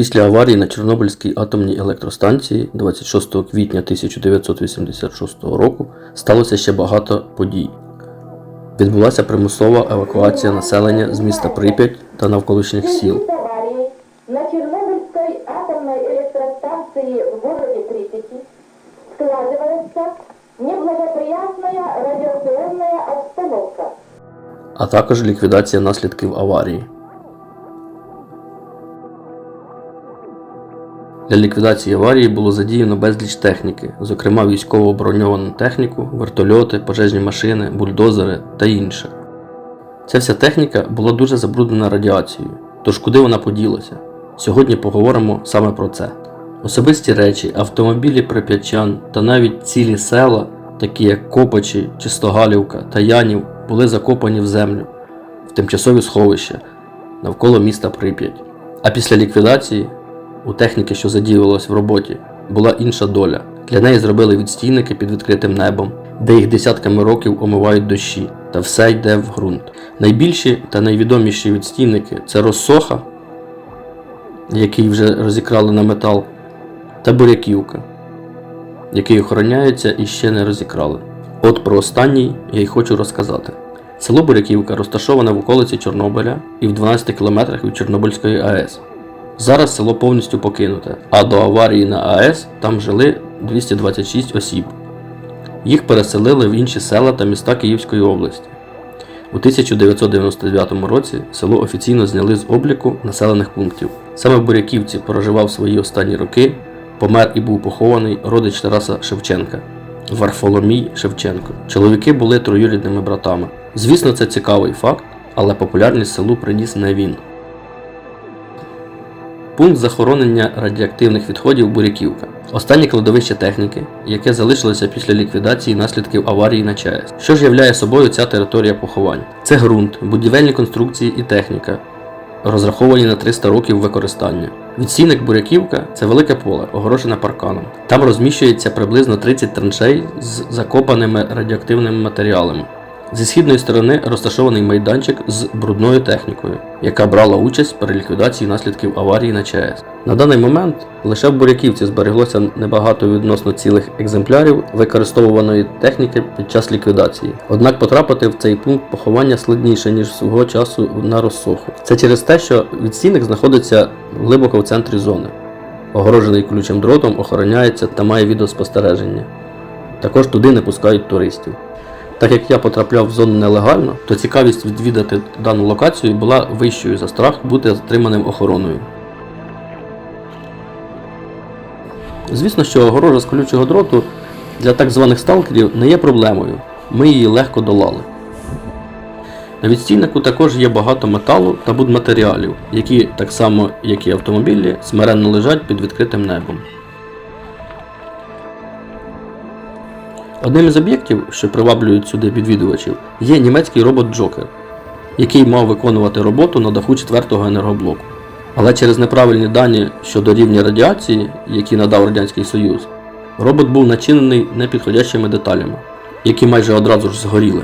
Після аварії на Чорнобильській атомній електростанції 26 квітня 1986 року сталося ще багато подій. Відбулася примусова евакуація населення з міста Прип'ять та навколишніх сіл. Вследствие аварии на Чернобыльской атомной электростанции в городе Припяти складывается неблагоприятная радиационная обстановка. а також ліквідація наслідків аварії. Для ліквідації аварії було задіяно безліч техніки, зокрема військово броньовану техніку, вертольоти, пожежні машини, бульдозери та інше. Ця вся техніка була дуже забруднена радіацією, тож куди вона поділася? Сьогодні поговоримо саме про це. Особисті речі, автомобілі прип'ятчан та навіть цілі села, такі як Копачі, Чистогалівка та Янів, були закопані в землю в тимчасові сховища навколо міста Прип'ять. А після ліквідації у техніки, що задіювалась в роботі, була інша доля. Для неї зробили відстійники під відкритим небом, де їх десятками років омивають дощі, та все йде в ґрунт. Найбільші та найвідоміші відстійники це Росоха, який вже розікрали на метал, та Буряківка, який охороняється і ще не розікрали. От про останній я й хочу розказати. Село Буряківка розташоване в околиці Чорнобиля і в 12 кілометрах від Чорнобильської АЕС. Зараз село повністю покинуте, а до аварії на АЕС там жили 226 осіб. Їх переселили в інші села та міста Київської області. У 1999 році село офіційно зняли з обліку населених пунктів. Саме в Буряківці проживав свої останні роки, помер і був похований родич Тараса Шевченка Варфоломій Шевченко. Чоловіки були троюрідними братами. Звісно, це цікавий факт, але популярність селу приніс не він. Пункт захоронення радіоактивних відходів Буряківка. Останнє кладовище техніки, яке залишилося після ліквідації наслідків аварії на ЧАЕС. Що ж являє собою ця територія поховань? Це ґрунт, будівельні конструкції і техніка, розраховані на 300 років використання. Відсійник Буряківка це велике поле, огорожене парканом. Там розміщується приблизно 30 траншей з закопаними радіоактивними матеріалами. Зі східної сторони розташований майданчик з брудною технікою, яка брала участь при ліквідації наслідків аварії на ЧАЕС. На даний момент лише в Буряківці збереглося небагато відносно цілих екземплярів використовуваної техніки під час ліквідації. Однак потрапити в цей пункт поховання складніше, ніж свого часу на розсоху. Це через те, що відстійник знаходиться глибоко в центрі зони. Огорожений колючим дротом, охороняється та має відеоспостереження. Також туди не пускають туристів. Так як я потрапляв в зону нелегально, то цікавість відвідати дану локацію була вищою за страх бути затриманим охороною. Звісно, що огорожа з колючого дроту для так званих сталкерів не є проблемою. Ми її легко долали. На відстійнику також є багато металу та будматеріалів, які, так само як і автомобілі, смиренно лежать під відкритим небом. Одним із об'єктів, що приваблюють сюди відвідувачів, є німецький робот Джокер, який мав виконувати роботу на даху 4-го енергоблоку. Але через неправильні дані щодо рівня радіації, які надав Радянський Союз, робот був начинений непідходящими деталями, які майже одразу ж згоріли.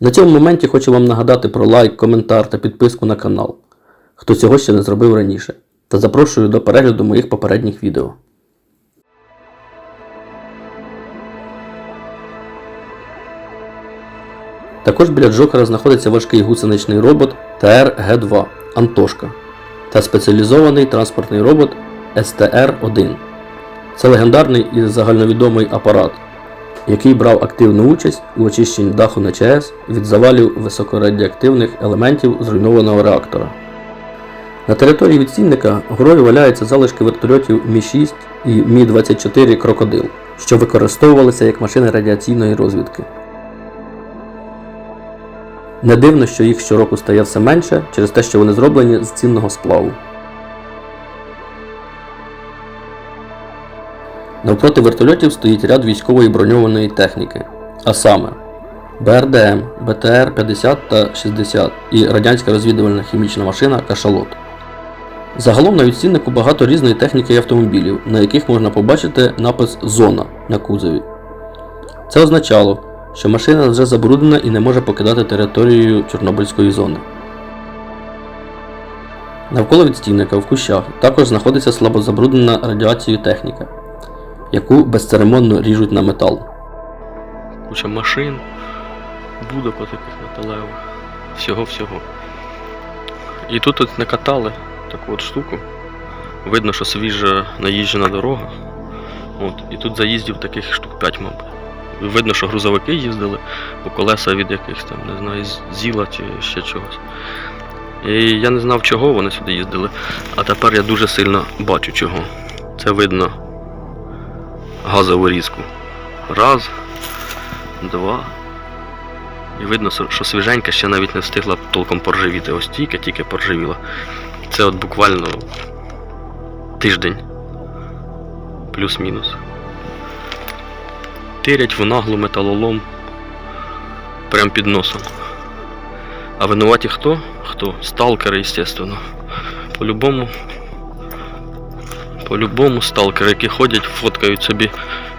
На цьому моменті хочу вам нагадати про лайк, коментар та підписку на канал, хто цього ще не зробив раніше, та запрошую до перегляду моїх попередніх відео. Також біля Джокера знаходиться важкий гусеничний робот ТР-Г2 Антошка та спеціалізований транспортний робот СТР-1. Це легендарний і загальновідомий апарат, який брав активну участь у очищенні даху на ЧАЕС від завалів високорадіоактивних елементів зруйнованого реактора. На території відстійника горою валяються залишки вертольотів Мі-6 і Мі-24 Крокодил, що використовувалися як машини радіаційної розвідки. Не дивно, що їх щороку стає все менше через те, що вони зроблені з цінного сплаву. Навпроти вертольотів стоїть ряд військової броньованої техніки, а саме БРДМ, БТР-50 та 60 і радянська розвідувальна хімічна машина Кашалот. Загалом на відстійнику багато різної техніки і автомобілів, на яких можна побачити напис Зона на кузові. Це означало, що машина вже забруднена і не може покидати територію Чорнобильської зони. Навколо від стійника в кущах також знаходиться слабозабруднена радіацією техніка, яку безцеремонно ріжуть на метал. Куча машин, будок таких металевих, всього-всього. І тут от накатали таку от штуку. Видно, що свіжа наїжджена дорога. От, і тут заїздів таких штук 5, мабуть. Видно, що грузовики їздили, по колеса від якихось там, не знаю, зіла чи ще чогось. І я не знав, чого вони сюди їздили, а тепер я дуже сильно бачу чого. Це видно газову різку. Раз, два. І видно, що свіженька ще навіть не встигла толком поржавіти. Ось тільки, тільки поржавіла. Це от буквально тиждень. Плюс-мінус. Тирять в наглу металолом прям під носом. А винуваті хто? Хто? Сталкери, естественно. По-любому. По-любому сталкери, які ходять, фоткають собі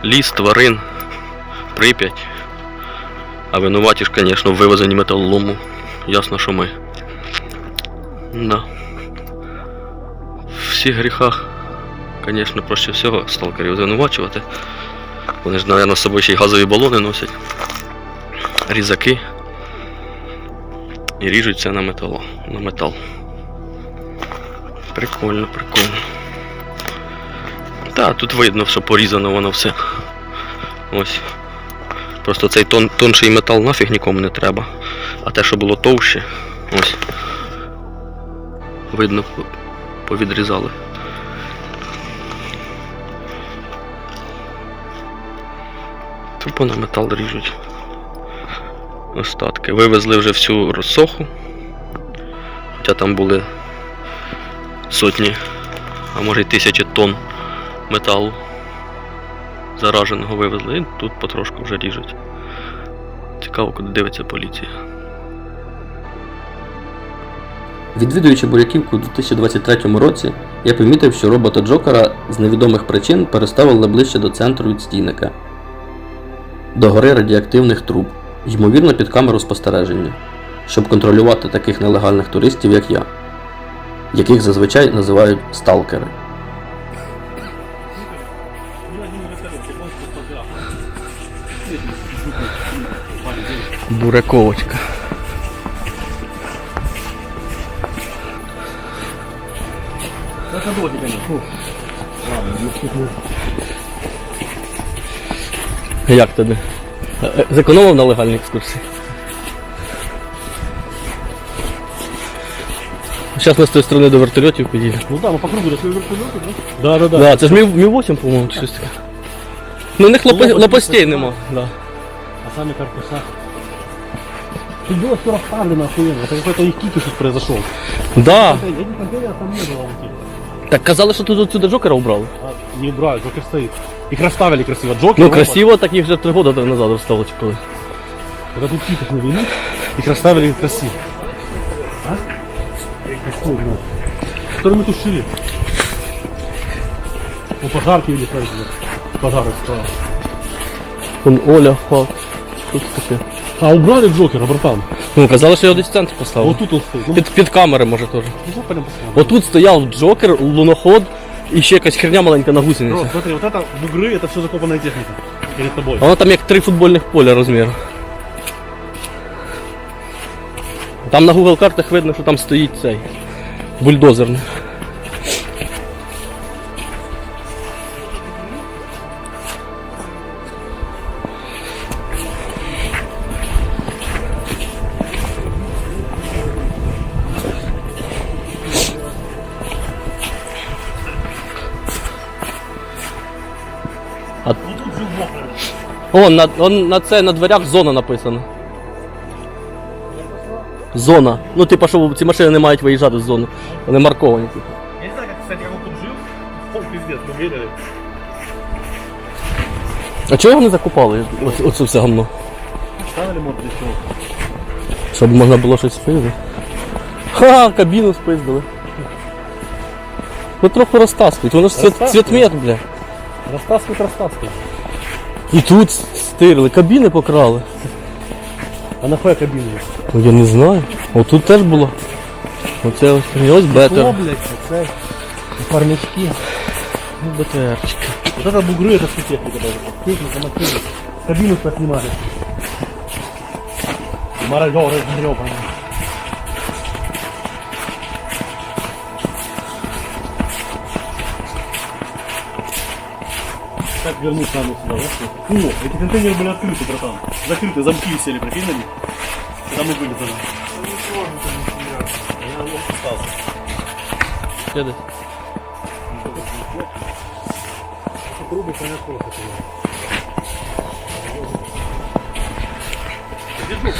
ліс, тварин, прип'ять. А винуваті ж, звісно, в вивезенні металолому. Ясно, що ми. Да. В всіх гріхах, звісно, проще всього сталкерів звинувачувати. Вони ж, мабуть, з собою ще й газові балони носять. Різаки. І ріжуть це на метало, на метал. Прикольно, прикольно. Та, тут видно, що порізано воно все. Ось. Просто цей тон, тонший метал нафіг нікому не треба. А те, що було товще, ось. Видно, повідрізали. Тупо на метал ріжуть. Остатки. Вивезли вже всю розсоху. Хоча там були сотні, а може й тисячі тонн металу зараженого вивезли і тут потрошку вже ріжуть. Цікаво, куди дивиться поліція. Відвідуючи Буряківку у 2023 році, я помітив, що робота Джокера з невідомих причин переставили ближче до центру від стійника, до гори радіоактивних труб, ймовірно під камеру спостереження, щоб контролювати таких нелегальних туристів, як я, яких зазвичай називають сталкери. Бураковочка. Як тобі? Е, Зекономив на легальній екскурсії? Зараз ми з тої сторони до вертольотів підійдемо. Ну да, мы по кругу дошли вертолеты, да? Да, да, да. Да, це ж Мі, Мі 8, по-моєму, чи щось таке. Ну, у них лопа- Лопасті лопастей нема. нема. Да. А сами корпуса. Тут было все расставлено охуенно. Это какой-то их кипиш тут произошел. Да. Этих контейнеров там не было вот Так казали, що тут отсюда Джокера убрали. А, не убрали, Джокер стоит. Их расставили красиво. Джокер, Ну, робот. красиво, так їх вже три роки назад розстало, чи коли. Это тут кипиш навели. Их расставили красиво. А? Какой, ну? Который мы тушили. Ну, пожарки или пожары стало. Вон Оля, фак. Що це таке? А, убрали Джокера, братан. Ну, казали, що його десь в центр А поставили. вот тут он стоит. Ну, Під, під камери, може, теж. ну, пойдем посмотрим. Отут стояв Джокер, луноход і ще якась херня маленька на Бро, гусениці. смотри, вот это бугры, это все закопанная техника. Перед тобой. А воно там як три футбольних поля розміру. Там на Google картах видно, що там стоїть цей бульдозер. О, на, он, на це на дверях зона написано. Зона. Ну, типа, що ці машини не мають виїжджати з зони. Вони марковані. типу. Я не знаю, как, кстати, как он тут жил. Пол пиздец, мы верили. А чого його не закупали? Оце, оце все гамно. Ставили мод для чего? Щоб можна було щось спиздити. Ха, кабіну спиздили. Ну трохи розтаскують, воно ж цвіт, Розтаскують? цвітмет, бля. Растаскивать, растаскивать. І тут стирили, кабіни покрали. А нахуя кабину? Ну я не знаю. Отут теж було. Оце ось, і ось О, бетер. блядь, це парнички. Ну, БТРчик. Вот это бугры, это все техника даже. Техника, машина. Кабину поснимали. Мародеры гребаные. Как вернуться нам сюда, да? О, эти контейнеры были открыты, братан. Закрыты, замки висели, прикинь на них. Когда мы были тогда. Я вот остался. Ще десь. Трубы, понятно, Где трубы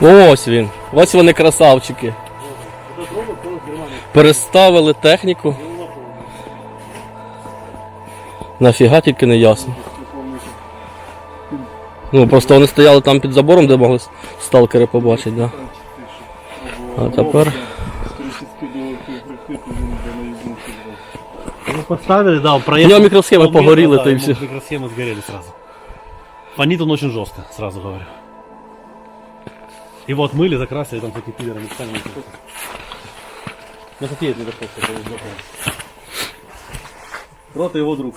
надели? Ось він. Ось вони красавчики. Переставили техніку. Нафіга тільки не ясно. Ну, просто вони стояли там під забором, де могли сталкери побачити, да. А тепер. Ну, поставили, да, У проехали. нього мікросхеми Полметра, погоріли, да, то і ему все. Микросхемы сгорели сразу. Фонит он очень жестко, сразу говорю. Его отмыли, закрасили, там такие пидоры специально. На какие это не дошел, Рот и его друг.